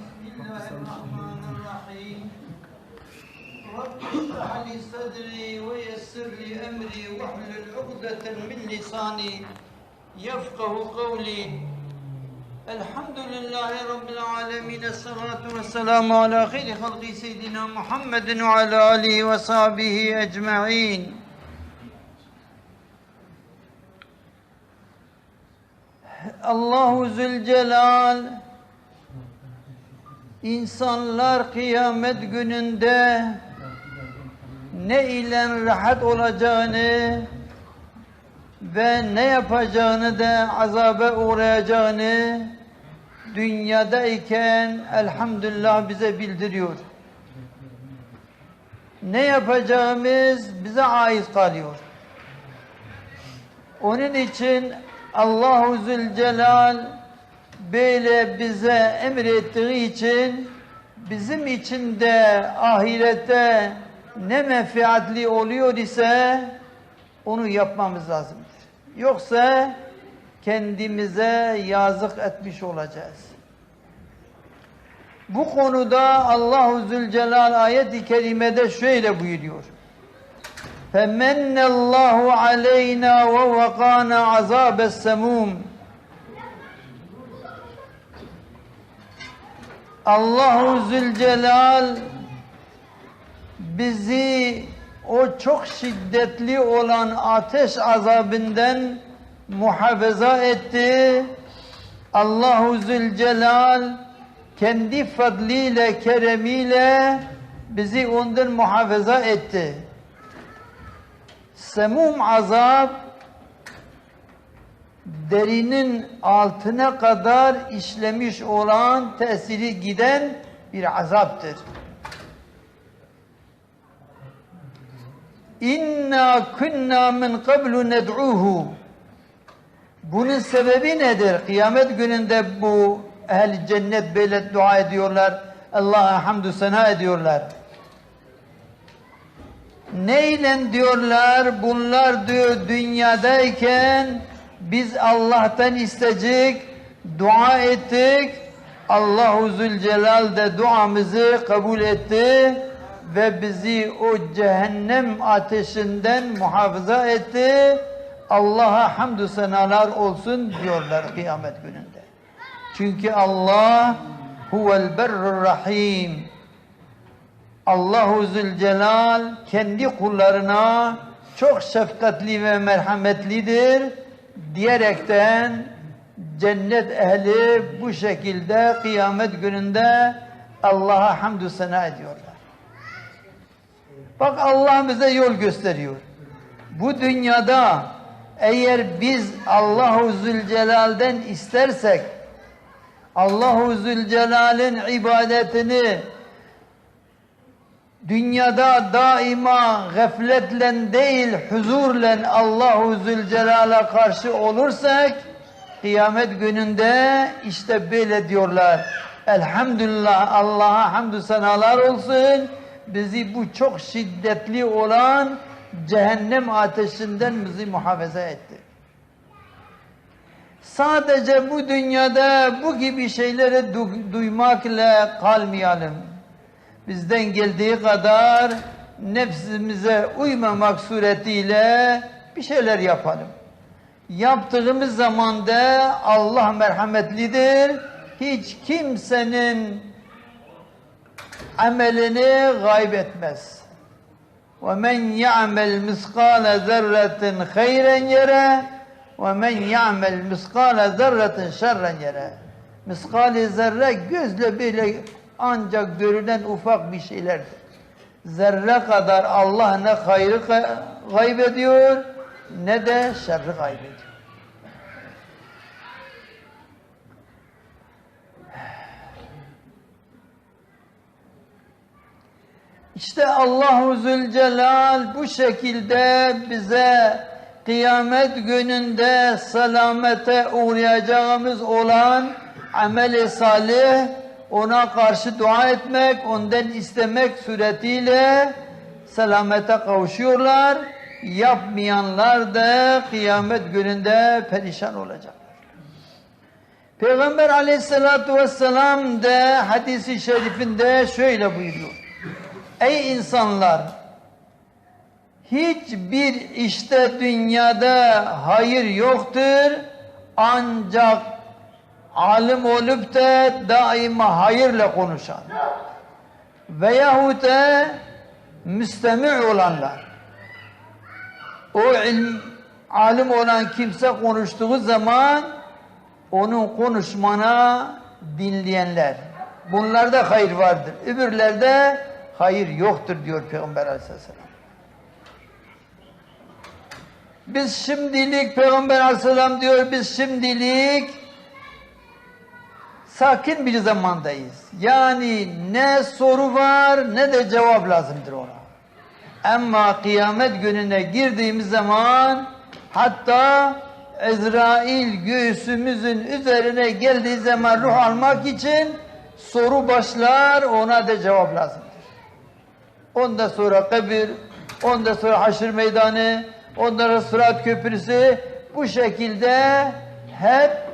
بسم الله الرحمن الرحيم رب اشرح لي صدري ويسر لي امري واحلل عقدة من لساني يفقه قولي الحمد لله رب العالمين الصلاة والسلام على خير خلق سيدنا محمد وعلى آله وصحبه أجمعين Allahu Zülcelal insanlar kıyamet gününde ne ile rahat olacağını ve ne yapacağını da azabe uğrayacağını dünyadayken elhamdülillah bize bildiriyor. Ne yapacağımız bize ait kalıyor. Onun için Allahu Zülcelal böyle bize emrettiği için bizim için de ahirette ne menfaatli oluyor ise onu yapmamız lazımdır. Yoksa kendimize yazık etmiş olacağız. Bu konuda Allahu Zülcelal ayet-i kerimede şöyle buyuruyor. فَمَنَّ اللّٰهُ عَلَيْنَا وَوَقَانَا عَذَابَ السَّمُومِ Allahu Zülcelal bizi o çok şiddetli olan ateş azabından muhafaza etti. Allahu Zülcelal kendi fadliyle, keremiyle bizi ondan muhafaza etti. Semum azap derinin altına kadar işlemiş olan tesiri giden bir azaptır. İnna kunna min qablu ned'uhu bunun sebebi nedir? Kıyamet gününde bu ehl cennet böyle dua ediyorlar. Allah'a hamdü sena ediyorlar. Neyle diyorlar? Bunlar diyor dünyadayken biz Allah'tan isteyecek, dua ettik. Allahu Zülcelal de duamızı kabul etti ve bizi o cehennem ateşinden muhafaza etti. Allah'a hamdü senalar olsun diyorlar kıyamet gününde. Çünkü Allah huvel berrur rahim. Allahu Zülcelal kendi kullarına çok şefkatli ve merhametlidir diyerekten cennet ehli bu şekilde kıyamet gününde Allah'a hamdü sena ediyorlar. Bak Allah bize yol gösteriyor. Bu dünyada eğer biz Allahu Zülcelal'den istersek Allahu Zülcelal'in ibadetini dünyada daima gafletle değil huzurla Allahu Zülcelal'a karşı olursak kıyamet gününde işte böyle diyorlar. Elhamdülillah Allah'a hamdü senalar olsun. Bizi bu çok şiddetli olan cehennem ateşinden bizi muhafaza etti. Sadece bu dünyada bu gibi şeyleri du- duymakla kalmayalım bizden geldiği kadar nefsimize uymamak suretiyle bir şeyler yapalım. Yaptığımız zaman da Allah merhametlidir. Hiç kimsenin amelini kaybetmez. وَمَنْ يَعْمَلْ مِسْقَالَ ذَرَّةٍ خَيْرًا يَرَى وَمَنْ يَعْمَلْ مِسْقَالَ ذَرَّةٍ شَرًّا يَرَى Miskali zerre gözle böyle ancak görünen ufak bir şeylerdir. Zerre kadar Allah ne hayrı kaybediyor ne de şerri kaybediyor. İşte Allahu Zülcelal bu şekilde bize kıyamet gününde selamete uğrayacağımız olan amel-i salih ona karşı dua etmek, ondan istemek suretiyle selamete kavuşuyorlar. Yapmayanlar da kıyamet gününde perişan olacaklar. Peygamber aleyhissalatu vesselam de hadisi şerifinde şöyle buyuruyor. Ey insanlar! Hiçbir işte dünyada hayır yoktur ancak alim olup da daima hayırla konuşan veyahut da müstemi olanlar o ilm alim olan kimse konuştuğu zaman onun konuşmana dinleyenler. Bunlarda hayır vardır. Öbürlerde hayır yoktur diyor Peygamber aleyhisselam. Biz şimdilik Peygamber aleyhisselam diyor biz şimdilik sakin bir zamandayız. Yani ne soru var ne de cevap lazımdır ona. Ama kıyamet gününe girdiğimiz zaman hatta Ezrail göğsümüzün üzerine geldiği zaman ruh almak için soru başlar ona da cevap lazımdır. Ondan sonra kabir, ondan sonra haşr meydanı, ondan sonra sırat köprüsü bu şekilde hep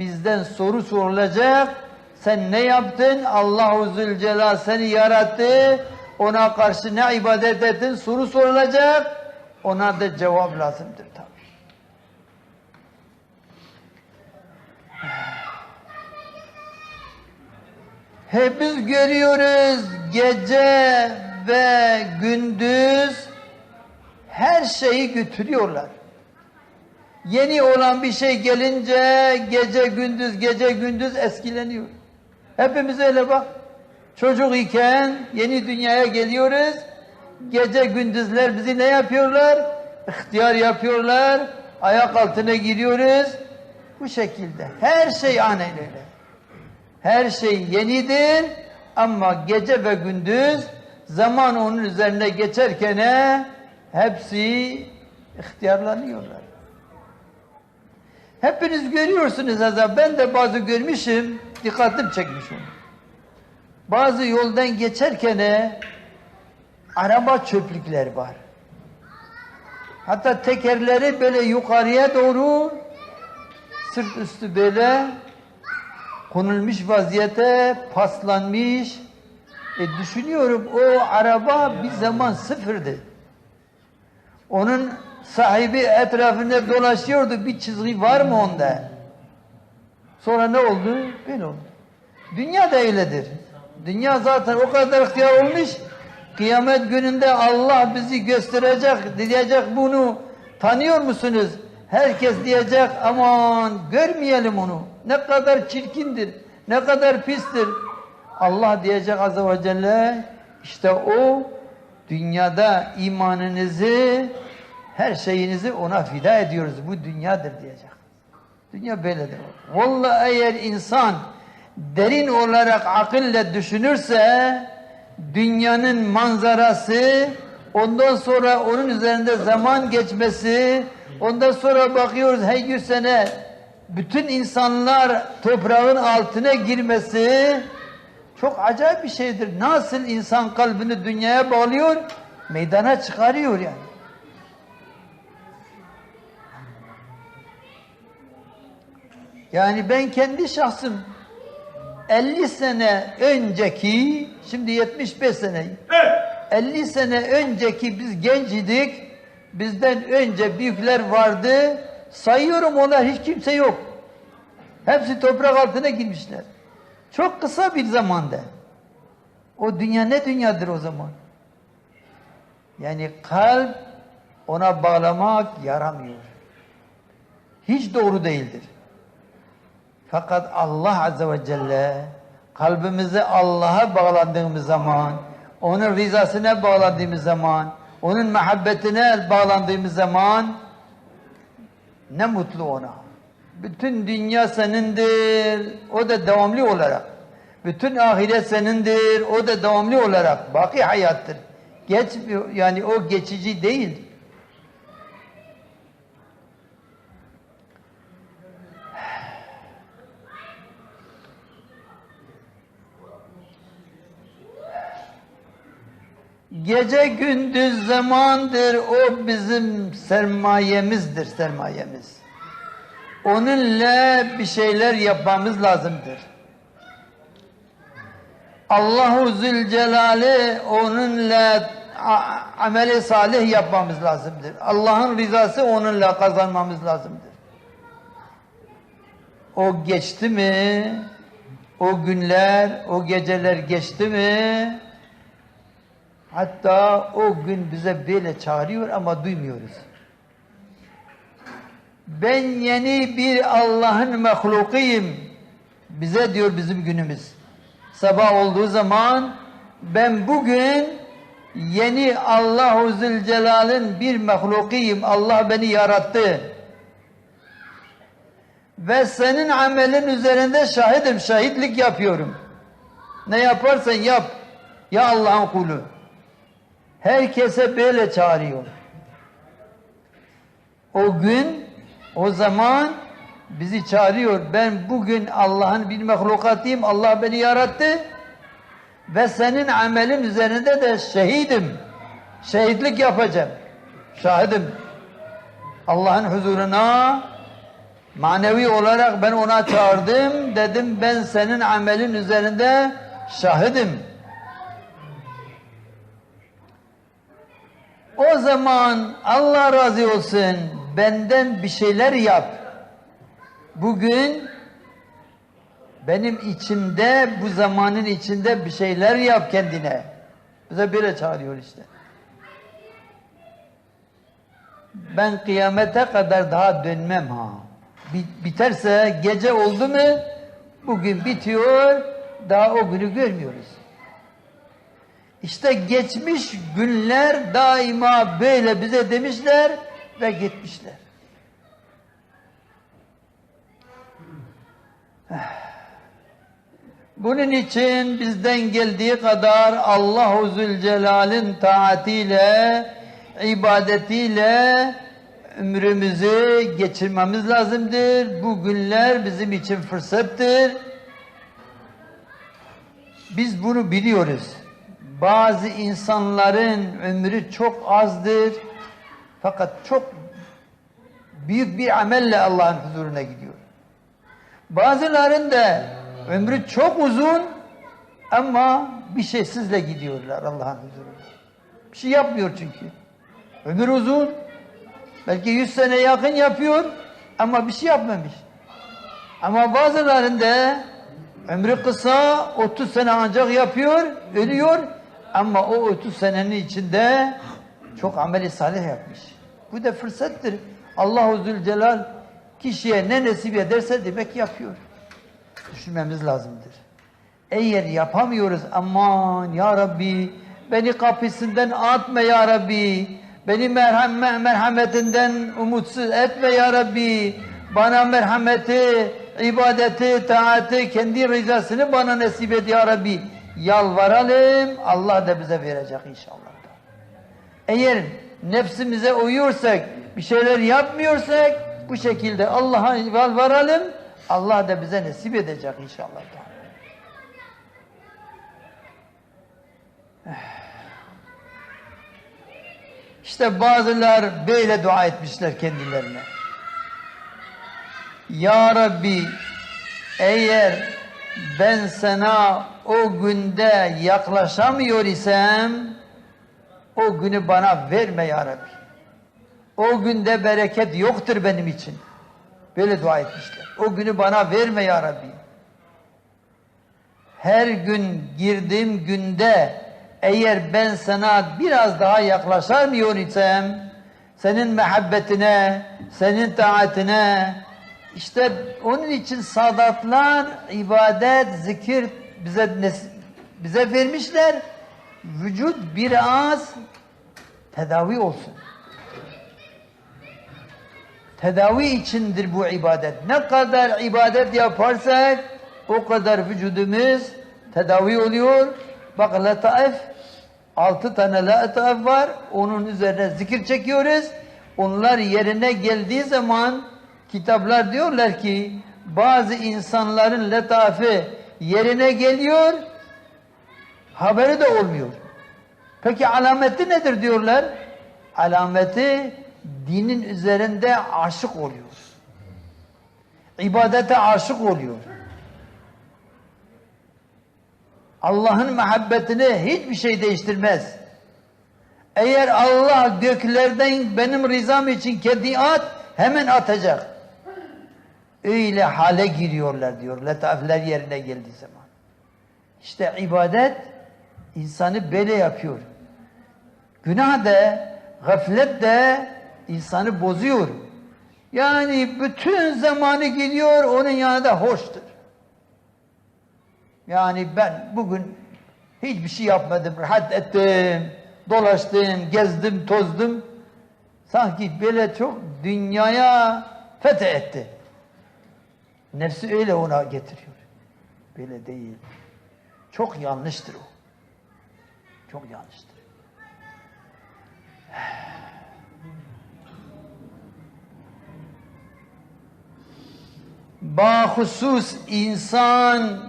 bizden soru sorulacak. Sen ne yaptın? Allahu Zülcelal seni yarattı. Ona karşı ne ibadet ettin? Soru sorulacak. Ona da cevap lazımdır tabi. Hepimiz görüyoruz gece ve gündüz her şeyi götürüyorlar. Yeni olan bir şey gelince gece gündüz gece gündüz eskileniyor. Hepimiz öyle bak. Çocuk iken yeni dünyaya geliyoruz. Gece gündüzler bizi ne yapıyorlar? İhtiyar yapıyorlar. Ayak altına giriyoruz. Bu şekilde. Her şey aynen öyle. Her şey yenidir ama gece ve gündüz zaman onun üzerine geçerken hepsi ihtiyarlanıyorlar. Hepiniz görüyorsunuz azab. Ben de bazı görmüşüm. Dikkatim çekmiş onu. Bazı yoldan geçerken araba çöplükler var. Hatta tekerleri böyle yukarıya doğru sırt üstü böyle konulmuş vaziyete paslanmış. E düşünüyorum o araba bir zaman sıfırdı. Onun sahibi etrafında dolaşıyordu. Bir çizgi var mı onda? Sonra ne oldu? Böyle oldu. Dünya da öyledir. Dünya zaten o kadar ihtiyar olmuş. Kıyamet gününde Allah bizi gösterecek, diyecek bunu tanıyor musunuz? Herkes diyecek aman görmeyelim onu. Ne kadar çirkindir, ne kadar pistir. Allah diyecek azze ve celle işte o dünyada imanınızı her şeyinizi ona fida ediyoruz. Bu dünyadır diyecek. Dünya böyledir. Vallahi eğer insan derin olarak akılle düşünürse dünyanın manzarası ondan sonra onun üzerinde zaman geçmesi ondan sonra bakıyoruz her yüz sene bütün insanlar toprağın altına girmesi çok acayip bir şeydir. Nasıl insan kalbini dünyaya bağlıyor, meydana çıkarıyor yani. Yani ben kendi şahsım 50 sene önceki, şimdi 75 sene, 50 sene önceki biz genç idik, bizden önce büyükler vardı, sayıyorum onlar hiç kimse yok. Hepsi toprak altına girmişler. Çok kısa bir zamanda. O dünya ne dünyadır o zaman? Yani kalp ona bağlamak yaramıyor. Hiç doğru değildir. Fakat Allah Azze ve Celle kalbimizi Allah'a bağlandığımız zaman, onun rızasına bağlandığımız zaman, onun muhabbetine bağlandığımız zaman ne mutlu ona. Bütün dünya senindir, o da devamlı olarak. Bütün ahiret senindir, o da devamlı olarak. Baki hayattır. Geç, yani o geçici değil. Gece gündüz zamandır o bizim sermayemizdir sermayemiz. onunla bir şeyler yapmamız lazımdır. Allahu Zülcelal'i onunla ameli salih yapmamız lazımdır. Allah'ın rızası onunla kazanmamız lazımdır. O geçti mi? O günler, o geceler geçti mi? Hatta o gün bize böyle çağırıyor ama duymuyoruz. Ben yeni bir Allah'ın mahlukuyum. Bize diyor bizim günümüz. Sabah olduğu zaman ben bugün yeni Allahu Zülcelal'in bir mahlukuyum. Allah beni yarattı. Ve senin amelin üzerinde şahidim, şahitlik yapıyorum. Ne yaparsan yap. Ya Allah'ın kulu. Herkese böyle çağırıyor. O gün, o zaman bizi çağırıyor. Ben bugün Allah'ın bir mahlukatıyım. Allah beni yarattı. Ve senin amelin üzerinde de şehidim. Şehitlik yapacağım. Şahidim. Allah'ın huzuruna manevi olarak ben ona çağırdım. Dedim ben senin amelin üzerinde şahidim. O zaman Allah razı olsun benden bir şeyler yap. Bugün benim içimde bu zamanın içinde bir şeyler yap kendine. Bize böyle çağırıyor işte. Ben kıyamete kadar daha dönmem ha. Bi- Biterse gece oldu mu bugün bitiyor daha o günü görmüyoruz. İşte geçmiş günler daima böyle bize demişler ve gitmişler. Bunun için bizden geldiği kadar Allahu Zülcelal'in taatiyle, ibadetiyle ömrümüzü geçirmemiz lazımdır. Bu günler bizim için fırsattır. Biz bunu biliyoruz. Bazı insanların ömrü çok azdır. Fakat çok büyük bir amelle Allah'ın huzuruna gidiyor. Bazıların da ömrü çok uzun ama bir şeysizle gidiyorlar Allah'ın huzuruna. Bir şey yapmıyor çünkü. Ömür uzun. Belki 100 sene yakın yapıyor ama bir şey yapmamış. Ama bazılarında ömrü kısa 30 sene ancak yapıyor, ölüyor ama o 30 senenin içinde çok ameli salih yapmış. Bu da fırsattır. Allahu Zülcelal kişiye ne nasip ederse demek yapıyor. Düşünmemiz lazımdır. Eğer yapamıyoruz aman ya Rabbi beni kapısından atma ya Rabbi beni merham merhametinden umutsuz etme ya Rabbi bana merhameti ibadeti taati kendi rızasını bana nasip et ya Rabbi yalvaralım Allah da bize verecek inşallah. Eğer nefsimize uyuyorsak, bir şeyler yapmıyorsak bu şekilde Allah'a yalvaralım. Allah da bize nasip edecek inşallah. İşte bazılar böyle dua etmişler kendilerine. Ya Rabbi eğer ben sana o günde yaklaşamıyor isem o günü bana verme ya Rabbi. O günde bereket yoktur benim için. Böyle dua etmişler. O günü bana verme ya Rabbi. Her gün girdiğim günde eğer ben sana biraz daha yaklaşamıyor isem senin muhabbetine, senin taatine işte onun için sadatlar, ibadet, zikir bize bize vermişler. Vücut biraz tedavi olsun. Tedavi içindir bu ibadet. Ne kadar ibadet yaparsak o kadar vücudumuz tedavi oluyor. Bak letaif altı tane letaif var. Onun üzerine zikir çekiyoruz. Onlar yerine geldiği zaman kitaplar diyorlar ki bazı insanların letaifi yerine geliyor haberi de olmuyor. Peki alameti nedir diyorlar? Alameti dinin üzerinde aşık oluyor. ibadete aşık oluyor. Allah'ın muhabbetini hiçbir şey değiştirmez. Eğer Allah göklerden benim rızam için kedi at, hemen atacak. Öyle hale giriyorlar diyor. Letafler yerine geldiği zaman. İşte ibadet insanı böyle yapıyor. Günah da, gaflet de insanı bozuyor. Yani bütün zamanı gidiyor, onun yanında hoştur. Yani ben bugün hiçbir şey yapmadım, rahat ettim, dolaştım, gezdim, tozdum. Sanki böyle çok dünyaya fethetti. Nefsi öyle ona getiriyor. Böyle değil. Çok yanlıştır o. Çok yanlıştır. Bahusus insan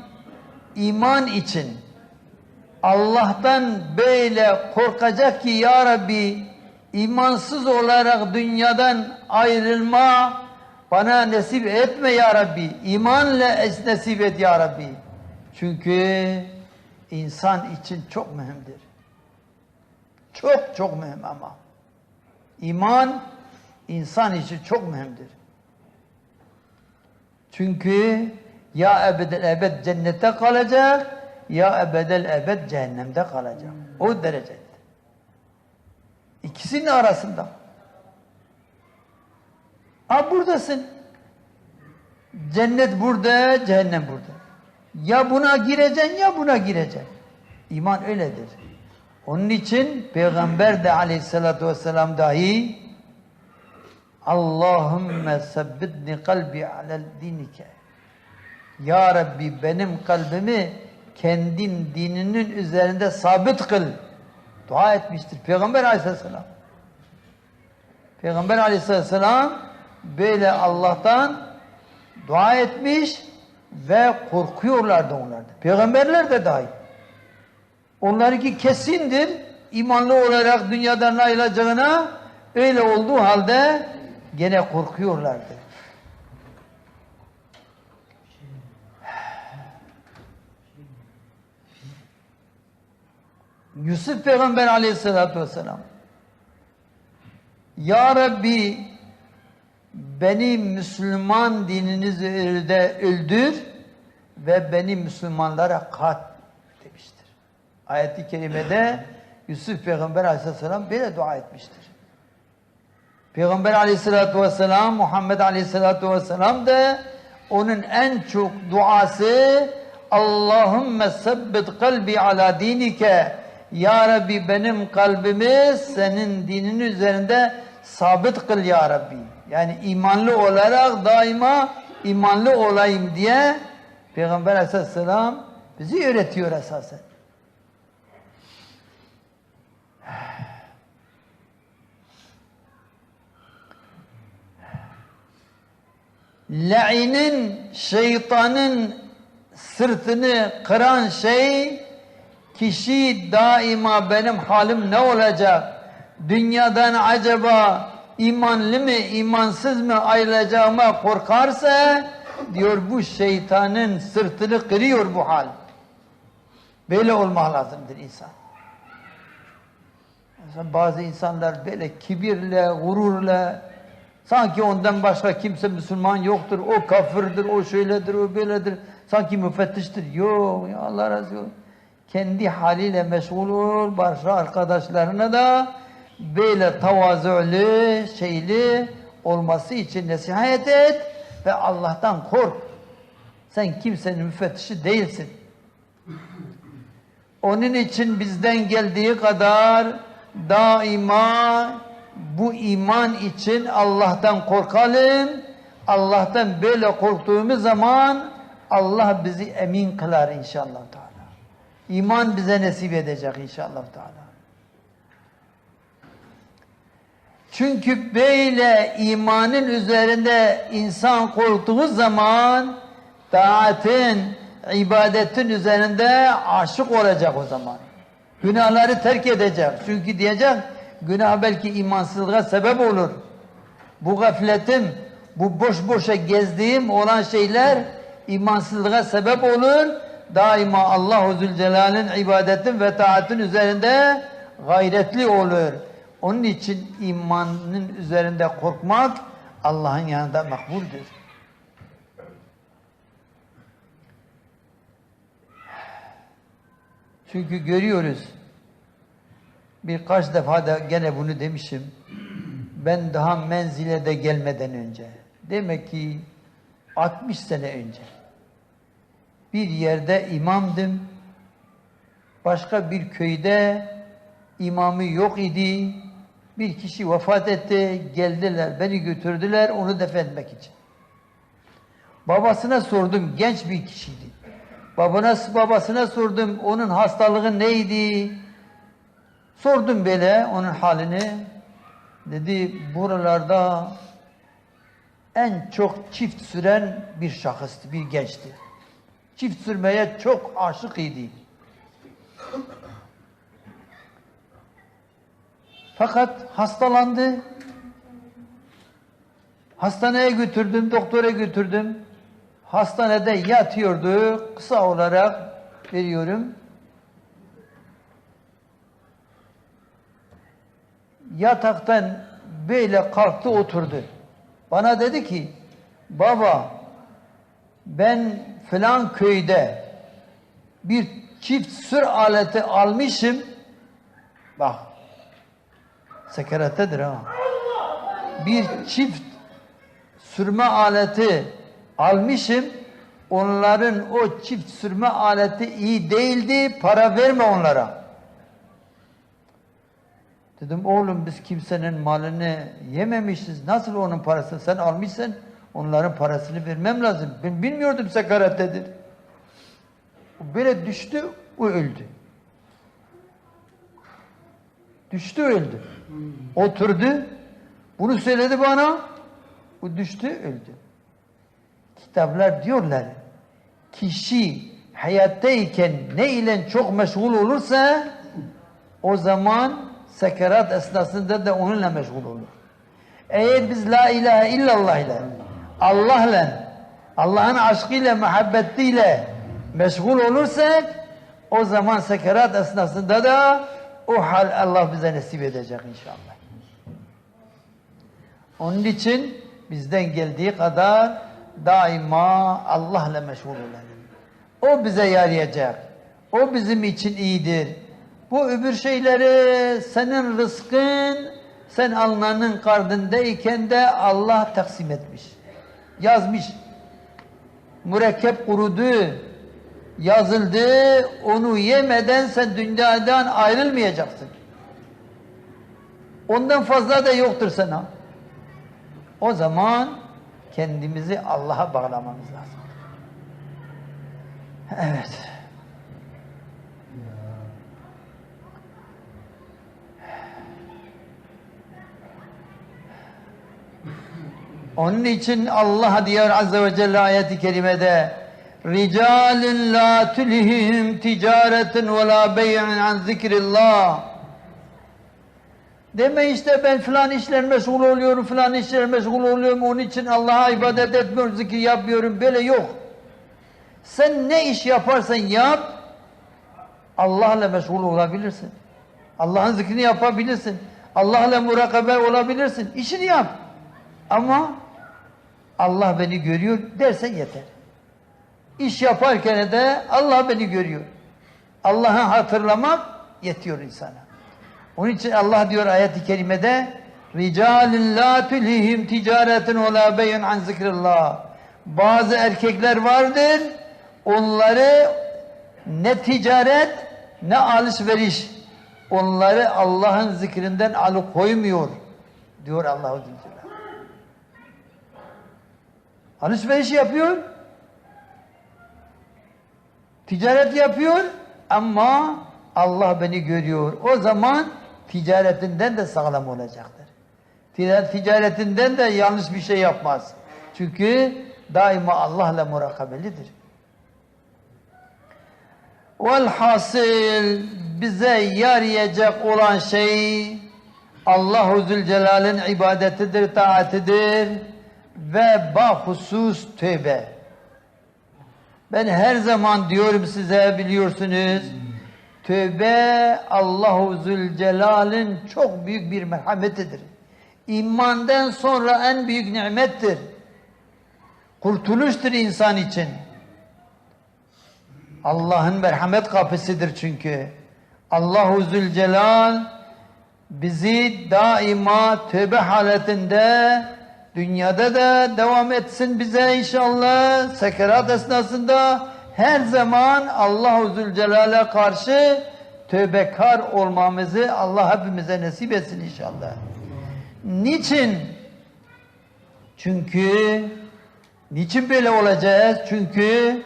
iman için Allah'tan böyle korkacak ki Ya Rabbi imansız olarak dünyadan ayrılma bana nasip etme Ya Rabbi. İmanla nasip et Ya Rabbi. Çünkü insan için çok mühimdir. Çok çok mühim ama. İman insan için çok mühimdir. Çünkü ya ebedel ebed cennette kalacak ya ebedel ebed cehennemde kalacak. O derecede. İkisinin arasında. Ha buradasın. Cennet burada, cehennem burada. Ya buna gireceksin ya buna gireceksin. İman öyledir. Onun için Peygamber de aleyhissalatü vesselam dahi Allahümme sebbitni kalbi alel dinike. Ya Rabbi benim kalbimi kendin dininin üzerinde sabit kıl. Dua etmiştir Peygamber aleyhisselam. Peygamber aleyhisselam böyle Allah'tan dua etmiş ve korkuyorlardı onlardan. Peygamberler de dahi. Onlarınki kesindir. imanlı olarak dünyadan ayrılacağına öyle olduğu halde gene korkuyorlardı. Yusuf Peygamber aleyhissalatü vesselam Ya Rabbi beni Müslüman dininiz üzerinde öldür ve beni Müslümanlara kat demiştir. Ayet-i kerimede Yusuf Peygamber aleyhisselam böyle dua etmiştir. Peygamber aleyhissalatü vesselam Muhammed aleyhissalatü vesselam da onun en çok duası Allahümme sebbit kalbi ala dinike Ya Rabbi benim kalbimi senin dinin üzerinde sabit kıl Ya Rabbi. Yani imanlı olarak daima imanlı olayım diye Peygamber aleyhisselam bizi öğretiyor esasen. La'inin, şeytanın sırtını kıran şey kişi daima benim halim ne olacak? Dünyadan acaba imanlı mı, imansız mı ayrılacağıma korkarsa diyor bu şeytanın sırtını kırıyor bu hal. Böyle olmak lazımdır insan. Bazı insanlar böyle kibirle, gururla sanki ondan başka kimse Müslüman yoktur, o kafirdir, o şöyledir, o böyledir. Sanki müfettiştir. Yok ya Allah razı olsun. Kendi haliyle meşgul ol, başka arkadaşlarına da böyle tavazö'lü, şeyli olması için nasihat et ve Allah'tan kork. Sen kimsenin müfettişi değilsin. Onun için bizden geldiği kadar daima bu iman için Allah'tan korkalım. Allah'tan böyle korktuğumuz zaman Allah bizi emin kılar inşallah Teala. İman bize nasip edecek inşallah Teala. Çünkü böyle imanın üzerinde insan korktuğu zaman taatin, ibadetin üzerinde aşık olacak o zaman. Günahları terk edecek. Çünkü diyecek günah belki imansızlığa sebep olur. Bu gafletim, Bu boş boşa gezdiğim olan şeyler imansızlığa sebep olur. Daima Allahu Zülcelal'in ibadetin ve taatin üzerinde gayretli olur. Onun için imanın üzerinde korkmak Allah'ın yanında makbuldür. Çünkü görüyoruz. Birkaç defa da gene bunu demişim. Ben daha menzile de gelmeden önce. Demek ki 60 sene önce. Bir yerde imamdım. Başka bir köyde imamı yok idi. Bir kişi vefat etti. Geldiler, beni götürdüler onu defnetmek için. Babasına sordum, genç bir kişiydi. Babana, babasına sordum, onun hastalığı neydi? Sordum böyle onun halini. Dedi, buralarda en çok çift süren bir şahıstı, bir gençti. Çift sürmeye çok aşık idi. Fakat hastalandı. Hastaneye götürdüm, doktora götürdüm. Hastanede yatıyordu. Kısa olarak veriyorum. Yataktan böyle kalktı oturdu. Bana dedi ki, baba ben filan köyde bir çift sür aleti almışım. Bak, sekerettedir ha. Bir çift sürme aleti almışım. Onların o çift sürme aleti iyi değildi. Para verme onlara. Dedim oğlum biz kimsenin malını yememişiz. Nasıl onun parasını sen almışsın? Onların parasını vermem lazım. Ben bilmiyordum sekarettedir. O Böyle düştü, o öldü. Düştü öldü. Oturdu. Bunu söyledi bana. O düştü öldü. Kitaplar diyorlar. Kişi hayattayken ne ile çok meşgul olursa o zaman sekerat esnasında da onunla meşgul olur. Eğer biz la ilahe illallah ile Allah'la Allah'ın aşkıyla, muhabbetiyle meşgul olursak o zaman sekerat esnasında da o hal Allah bize nasip edecek inşallah. Onun için bizden geldiği kadar daima Allah'la meşgul olalım. O bize yarayacak. O bizim için iyidir. Bu öbür şeyleri senin rızkın sen alnının karnındayken de Allah taksim etmiş. Yazmış. Mürekkep kurudu. Yazıldı. Onu yemeden sen dünyadan ayrılmayacaksın. Ondan fazla da yoktur sana. O zaman kendimizi Allah'a bağlamamız lazım. Evet. Onun için Allah diyor Azze ve Celle ayeti kerimede Ricalun la tulihim ticaretun ve la bey'un an zikrillah Deme işte ben filan işler meşgul oluyorum, filan işler meşgul oluyorum, onun için Allah'a ibadet etmiyorum, zikir yapmıyorum. Böyle yok. Sen ne iş yaparsan yap, Allah'la meşgul olabilirsin. Allah'ın zikrini yapabilirsin. Allah'la murakabe olabilirsin. İşini yap. Ama Allah beni görüyor dersen yeter. İş yaparken de Allah beni görüyor. Allah'ı hatırlamak yetiyor insana. Onun için Allah diyor ayet-i kerimede Ricalun la tulihim ticaretun ve la beyun an zikrillah. Bazı erkekler vardır. Onları ne ticaret ne alışveriş onları Allah'ın zikrinden alıkoymuyor diyor Allahu Teala. Alışveriş yapıyor. Ticaret yapıyor ama Allah beni görüyor. O zaman ticaretinden de sağlam olacaktır. Ticaretinden de yanlış bir şey yapmaz. Çünkü daima Allah'la murakabelidir. Velhasıl bize yarayacak olan şey Allahu Zülcelal'in ibadetidir, taatidir. ve bahusus tövbe. Ben her zaman diyorum size biliyorsunuz. Tövbe Allahu Zülcelal'in çok büyük bir merhametidir. İmandan sonra en büyük nimettir. Kurtuluştur insan için. Allah'ın merhamet kapısıdır çünkü. Allahu Zülcelal bizi daima tövbe haletinde dünyada da devam etsin bize inşallah. Sekerat esnasında her zaman Allahu Zülcelal'e karşı tövbekar olmamızı Allah hepimize nasip etsin inşallah. Niçin? Çünkü niçin böyle olacağız? Çünkü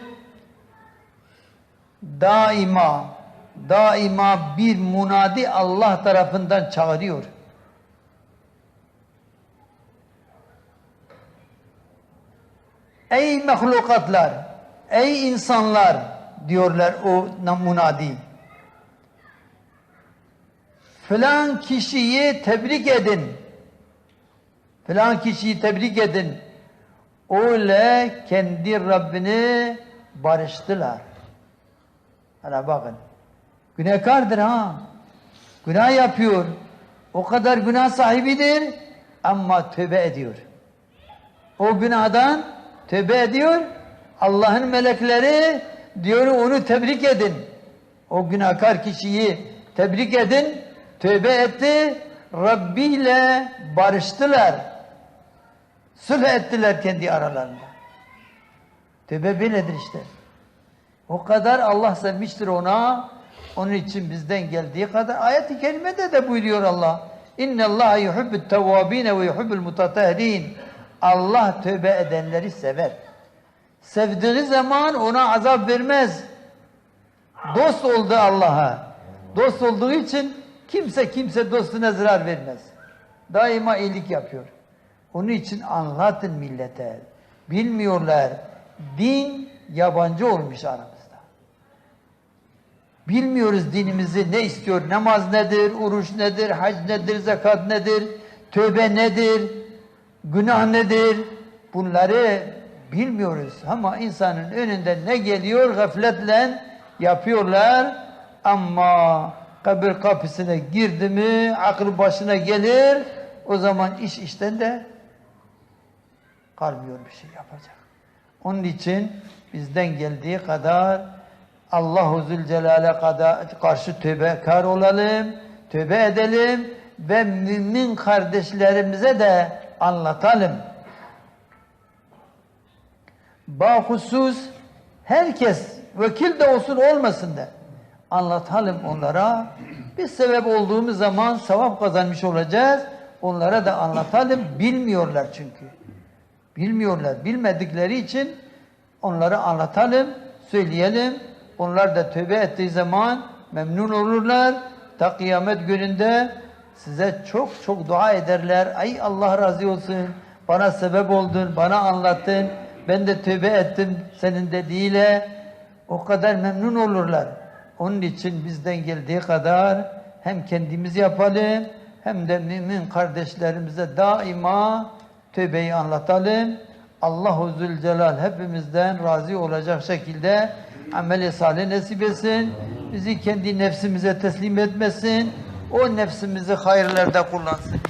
daima daima bir munadi Allah tarafından çağırıyor. Ey mahlukatlar, ey insanlar diyorlar o munadi. Filan kişiyi tebrik edin. Filan kişiyi tebrik edin. Öyle kendi Rabbini barıştılar. Hala bakın. Günahkardır ha. Günah yapıyor. O kadar günah sahibidir ama tövbe ediyor. O günahdan tövbe ediyor. Allah'ın melekleri diyor onu tebrik edin. O günahkar kişiyi tebrik edin. Tövbe etti. Rabbi ile barıştılar. Sulh ettiler kendi aralarında. Tövbe böyledir işte. O kadar Allah sevmiştir ona. Onun için bizden geldiği kadar ayet-i kerimede de buyuruyor Allah. İnne Allah yuhibbut tevvabin ve yuhibbul mutatahhirin. Allah tövbe edenleri sever. Sevdiği zaman ona azap vermez. Dost oldu Allah'a. Dost olduğu için kimse kimse dostuna zarar vermez. Daima iyilik yapıyor. Onun için anlatın millete. Bilmiyorlar. Din yabancı olmuş aramızda. Bilmiyoruz dinimizi ne istiyor, namaz nedir, oruç nedir, hac nedir, zekat nedir, tövbe nedir, günah nedir? Bunları bilmiyoruz ama insanın önünde ne geliyor gafletle yapıyorlar ama kabir kapısına girdi mi akıl başına gelir o zaman iş işten de kalmıyor bir şey yapacak. Onun için bizden geldiği kadar Allahu Zülcelal'e kadar karşı tövbekar olalım, tövbe edelim ve mümin kardeşlerimize de anlatalım. Bahusus herkes vekil de olsun olmasın da anlatalım onlara. Biz sebep olduğumuz zaman sevap kazanmış olacağız. Onlara da anlatalım. Bilmiyorlar çünkü. Bilmiyorlar. Bilmedikleri için onları anlatalım, söyleyelim. Onlar da tövbe ettiği zaman memnun olurlar. Ta kıyamet gününde size çok çok dua ederler. Ay Allah razı olsun. Bana sebep oldun, bana anlattın. Ben de tövbe ettim senin dediğiyle. O kadar memnun olurlar. Onun için bizden geldiği kadar hem kendimiz yapalım hem de mümin kardeşlerimize daima tövbeyi anlatalım. Allahu Zülcelal hepimizden razı olacak şekilde ameli salih nasip etsin. Bizi kendi nefsimize teslim etmesin. O nefsimizi hayırlarda kullansın.